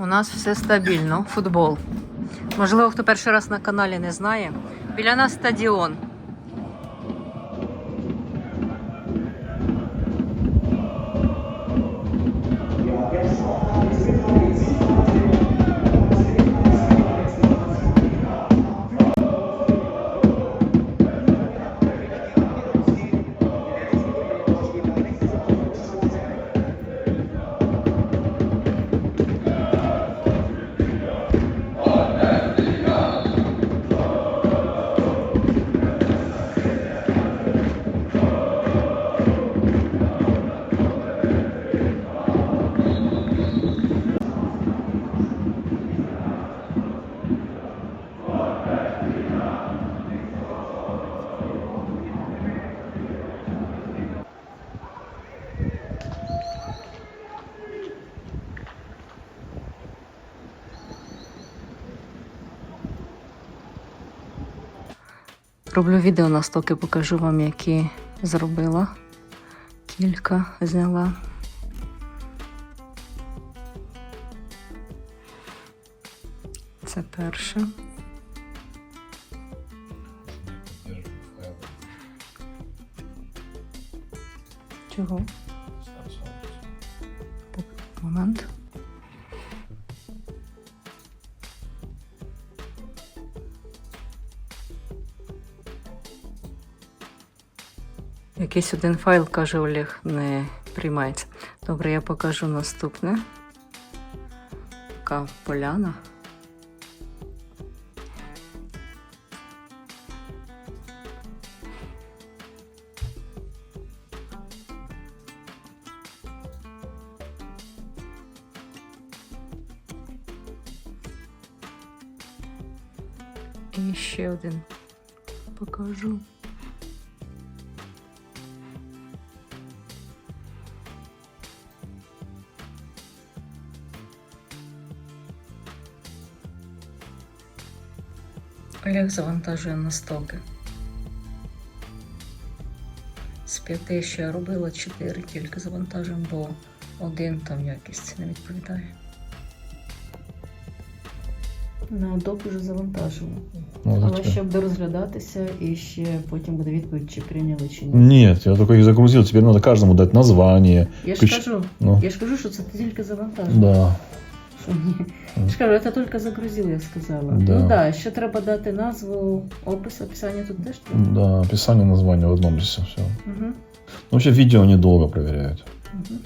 У нас все стабільно. Футбол. Можливо, хто перший раз на каналі не знає. Біля нас стадіон. Роблю відео на стоки, покажу вам, які зробила. Кілька зняла. Це перше. Чого? Так, момент. Якийсь один файл, каже Олег, не приймається. Добре, я покажу наступне. Така поляна. І ще один покажу. Олег завантажує на стоки. З п'яти що я робила, чотири тільки завантажуємо, бо один там якість не відповідає. На доп вже завантажимо. Ну, Але ще буде розглядатися і ще потім буде відповідь, чи прийняли, чи ні. Нет, я только их загрузил. Теперь надо каждому дать название. Я ж Ключ- кажу, Ну, я ж кажу, що це тільки завантажив. да. Що ні? Я ж кажу, це тільки загрузив, я сказала. Да. Ну так, да, ще треба дати назву, опис, описання тут теж треба. Да, описание названия в одном листе. Все. Угу. Ну, вообще видео недолго проверяют. Угу.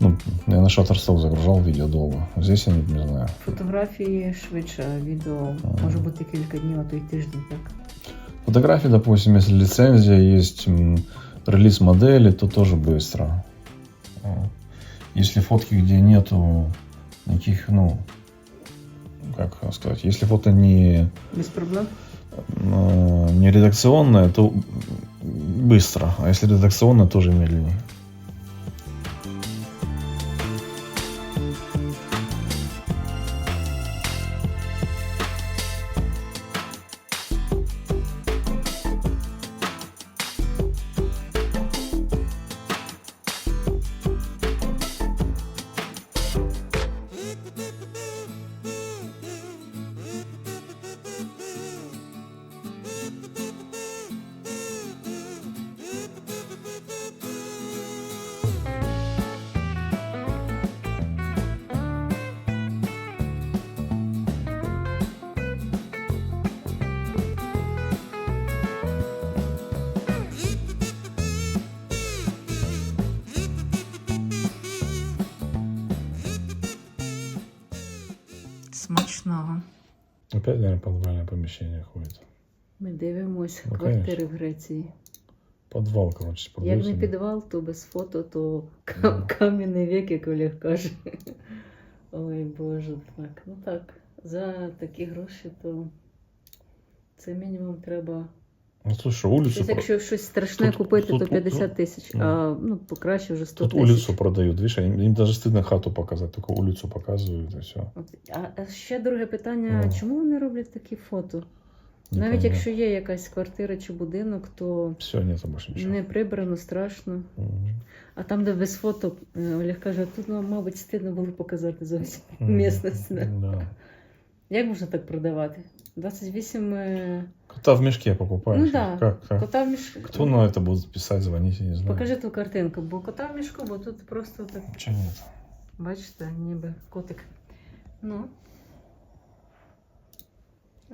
Ну, я на Shutterstock загружал видео долго. Здесь я не, не знаю. Фотографії швидше, а відео Ага. може бути кілька днів, а то й тиждень, так. Фотографии, допустим, если лицензия есть, м, релиз модели, то тоже быстро. А. Если фотки, где нету никаких, ну, как сказать, если фото не, Без проблем. э, не редакционное, то быстро, а если редакционное, тоже медленнее. Смачного. Опять, наверное, подвальне помещение ходит. Ми дивимось Ну, квартири в Греції. Подвал, короче, Як не підвал, то без фото, то Ну. кам- кам'яний вік, як Олег каже. Ой Боже, так. Ну так, за такі гроші, то це мінімум треба. Ну, слушай, улицу, Щось, про- якщо щось страшне Тут- купити, тут- то тут- 50 тисяч, ну. а ну покраще вже 100 тут тисяч. улицу продают. Видишь, им, им даже стыдно хату показать, только улицу показывают и все. От, а, а ще друге питання: Ну. чому вони роблять такі фото? Навіть якщо є якась квартира чи будинок, то Все, нет больше ничего. не прибрано, страшно. Мгм. А там, де без фото, е, Олег каже, тут, ну, мабуть, стидно було показати зовсім Мгм. місцевість. Да. Да. Як можна так продавати? 28 е, Кота в мешке покупаешь. Ну да. Как, как? кота в мішку. Кто на это будет писать, звонить, я не знаю. Покажи ту картинку, бо кота в мішку, бо тут просто так, Ничего нет. бачите, ніби котик. Ну.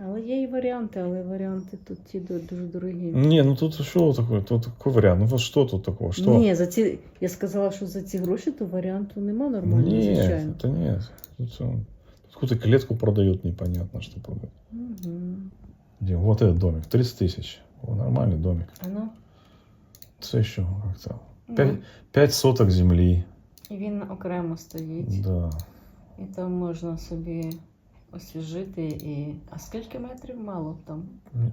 Але є і варіанти, але варіанти тут ті до- дуже дорогі. Не, ну тут что такое? Тут какой вариант? Ну вот что тут такого? Что? Ні, за ці, я сказала, що за ці гроші, то варіанту нема нормального, нет, звичайно. это нет. Тут, э, тут какую-то клетку продают, непонятно, что продают. Угу. Где? Вот этот домик, 30 тысяч. О, нормальный домик. А ну, Это еще как-то. ну, Пять, пять соток земли. і він окремо стоїть. Да. І там можна собі освіжити і. А скільки метрів мало там? Не,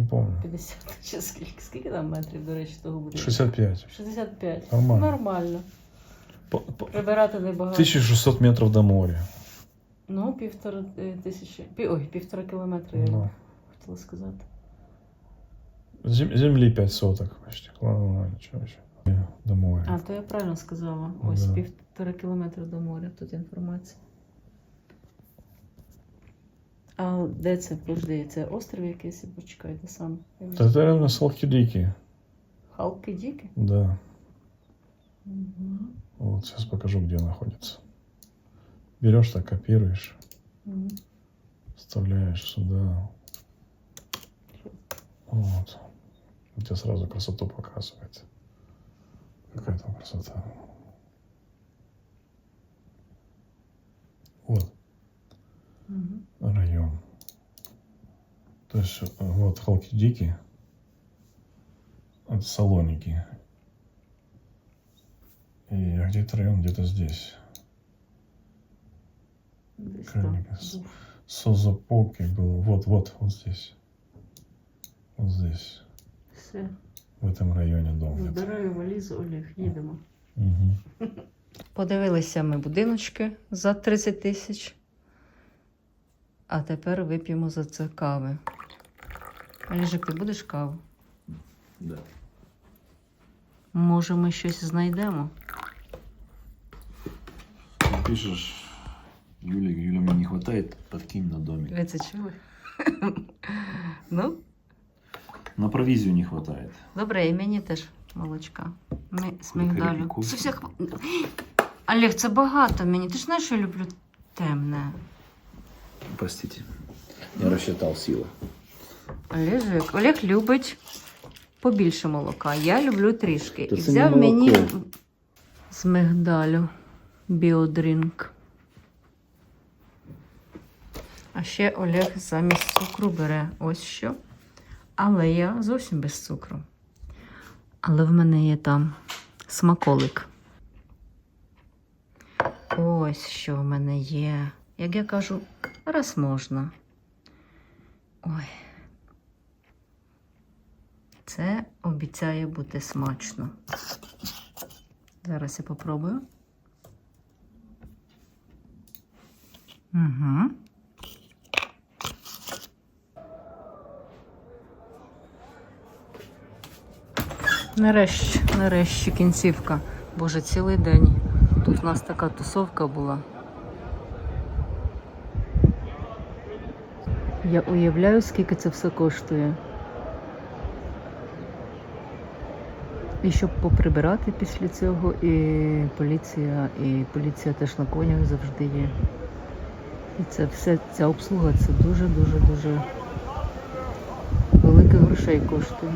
не помню. 50 чи скільки? Скільки там метрів, до речі, того буде? 65. 65. Нормально. Нормально. По- по- Прибирати небагато. 1600 метров до моря. Ну, півтора е, тисячі. Пі... Ой, півтора кілометра, я Ну, хотіла сказати. зем- земли 5 соток почти. Ладно, ладно, еще? До моря. А, то я правильно сказала. Ось Да. півтора кілометра до моря, тут інформація. А де це? Подожди, це острів якийсь, почекай, де сам? Я вже- Да это реально Салхидики. Халки Діки? Да. Угу. Вот сейчас покажу, где находится. Берешь так, копируешь, Угу. вставляешь сюда. Вот. У тебя сразу красоту показывает. Какая там красота. Вот Угу. район. То есть э, вот Халкидики. Это Салоники. И а где то район, где-то здесь. З- Созапоки было. Вот, вот, вот здесь. Вот здесь. Все. В этом районе дом где-то. Збираю валізу, Олег, їдемо. Мгм. Подивилися ми будиночки за 30 тисяч. А тепер вип'ємо за це кави. Олежик, ти будеш каву? Да. Може, ми щось знайдемо? Пишешь, Юля, Юля, мне не хватает, подкинь на домик. Ви це чули? ну, На провизию не хватает. добре, і мені теж молочка. Ми з Кулі мигдалю. Це все хва- Олег, це багато мені. Ти ж знаєш, я люблю темне. Простите. Я рассчитал силы. Олежик. Олег любить побільше молока. Я люблю трішки. Та І це взяв не мені молоко. з мигдалю біодрінк. А ще Олег замість цукру бере ось що. Але я зовсім без цукру. Але в мене є там смаколик. Ось що в мене є. Як я кажу, раз можна. Ой. Це обіцяє бути смачно. Зараз я попробую. Угу. Нарешті, нарешті кінцівка. Боже, цілий день. Тут у нас така тусовка була. Я уявляю, скільки це все коштує. І щоб поприбирати після цього, і поліція, і поліція теж на конях завжди є. І це все, ця обслуга це дуже-дуже дуже великих грошей коштує.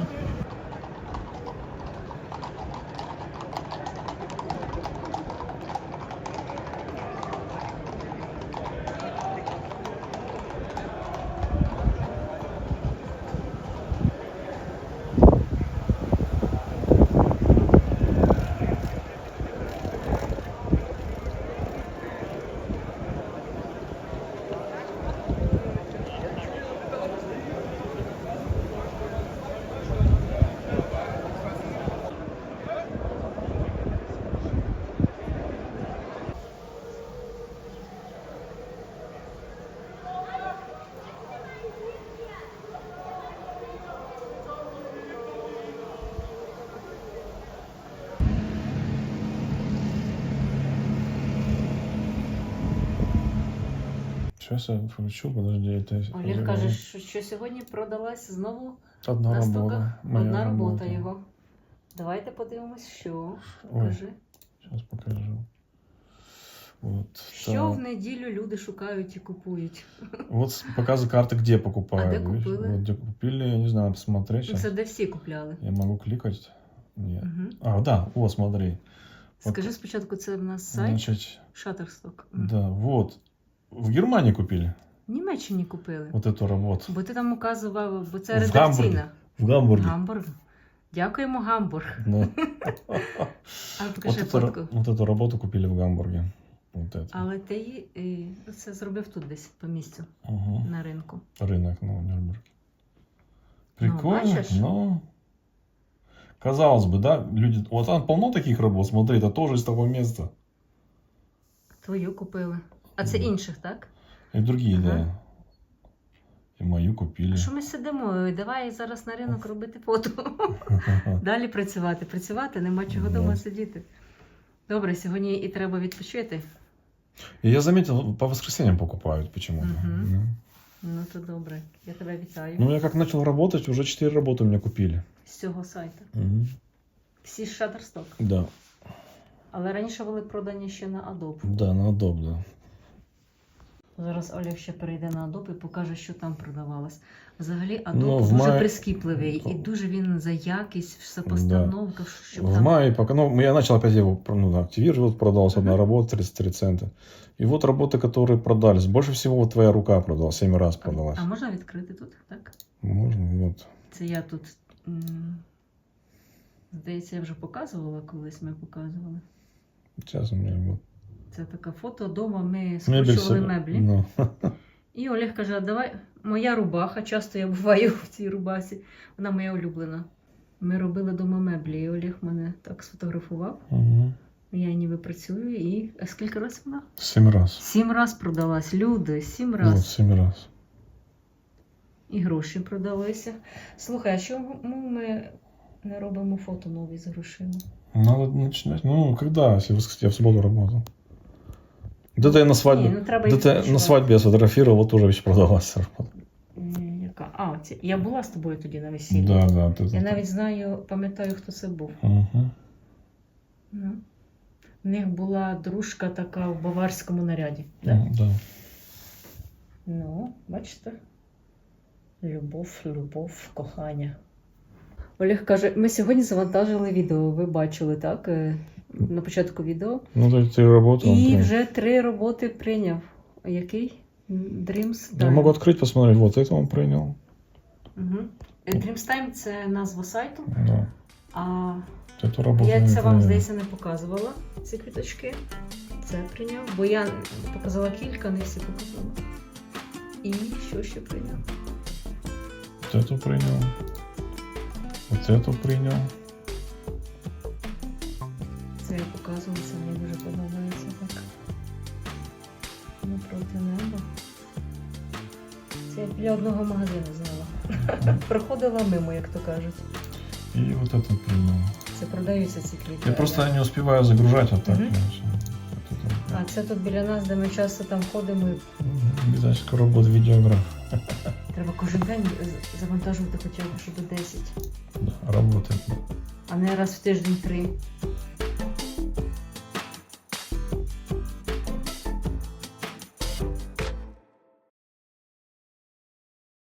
Сейчас я включу, подожди, это... Олег каже, що, що сьогодні продалась знову Одна на работа. стоках моя одна робота його. Давайте подивимось, що. Ой, Кажи. сейчас покажу. Вот. Що так. в неділю люди шукають і купують. Вот с- показы карты, где покупают. А где видишь? купили? Вот где купили, я не знаю, надо посмотреть Ну, сейчас. Це де всі купляли. Я могу кликать. Нет. Угу. А, да, вот, смотри. Вот, Скажи спочатку, це в нас сайт Значит, Shutterstock. да, вот. В Германии купили В Німеччині купили. вот эту работу. Бо ти там указував, бо це В редакційна. В Гамбурге. Гамбург. Дякуємо, Гамбург. Да. А Вот покажи эту, фотку. ра- вот эту работу купили в Гамбурге. Вот это. Але ти її е, це зробив тут десь по місцю Угу. на ринку. Рынок, ну, в Нюрнберге. Ну, Прикольно, бачишь? но... Казалось бы, да, люди... Вот там полно таких работ, смотри, это тоже из того места. Твою купили. А це інших, так? И другие, Ага. да. И мою купили. А що ми сидимо? Давай зараз на ринок робити фото. Далі працювати. Працювати, нема чого вдома сидіти. Добре, сьогодні і треба відпочити. И я заметил, по воскресеньям покупают почему-то. Мгм. Ну. Ну то добре. Я тебе вітаю Ну, я как начал работать, уже 4 работы у меня купили. з цього сайту. Мгм. Всі з Shutterstock. Да, Але раніше були продані ще на Adobe. да, на Adobe, да. Зараз Олег ще перейде на Adobe і покаже, що там продавалось. Взагалі, Adobe Ну, дуже май- прискіпливий і дуже він за якість, все постановка, щоб в там. мае, пока, ну, я начал опять его ну, да, активировать, продалась одна работа, 33 цента. И вот работы, которые продались. Больше всего вот твоя рука продалась, 7 раз продалась. А можна відкрити тут, так? Можно, вот. Це я тут. Здається, я вже показувала, колись ми показували. Сейчас у меня вот. Це таке фото дома. Ми скручували меблі. Ну, І Олег каже: давай моя рубаха, часто я буваю в цій рубасі. Вона моя улюблена. Ми робили дома меблі, і Олег мене так сфотографував. мгм. Я ніби працюю і. А скільки разів вона? 7 раз. Сім раз продалась. Люди, сім Вот, раз. 7 раз. І гроші продалися. Слухай, а чому ми не робимо фото нові з грошима? Надо начинать. Ну, когда? Если я в субботу работал. Да-то на свадьбе. Ні, ну треба я відпочивати. на свадьбе я сфотографировал, тоже еще продалась. М, Яка? А, ці... я була з тобою тоді на весіллі. Да, да. ты- Я ты- навіть знаю, пам'ятаю, хто це був. Мгм. Ну. В них була дружка така в баварському наряді. М, Да. Ну, бачите? Любов, любов, кохання. Олег каже, ми сьогодні завантажили відео. Ви бачили, так? е, На початку відео. Ну, то есть ты работал. І да. вже три роботи прийняв. Який? Dreams Я Time. могу открыть, посмотреть. Вот это он принял. Угу. Dreams Time це назва сайту, Да. а Вот Эту работу я не це вам, принял. здається, не показувала, ці квіточки. Це прийняв, бо я показала кілька, не всі показала. І що ще прийняв? Вот эту принял. Вот эту принял. Це я показувала, це мені дуже подобається так. Напроти неба. Це я біля одного магазину зняла. Проходила мимо, як то кажуть. И вот эту принял. Це продаються ці квіти. Я просто не успеваю загружать вот так. Мгм. я всё. Вот это. А це тут біля нас, де ми часто там ходимо, і Мгм. Видать, скоро будет видеограф. треба кожен день з- завантажувати хоча б щодо 10, Да, работает. а не раз в тиждень три.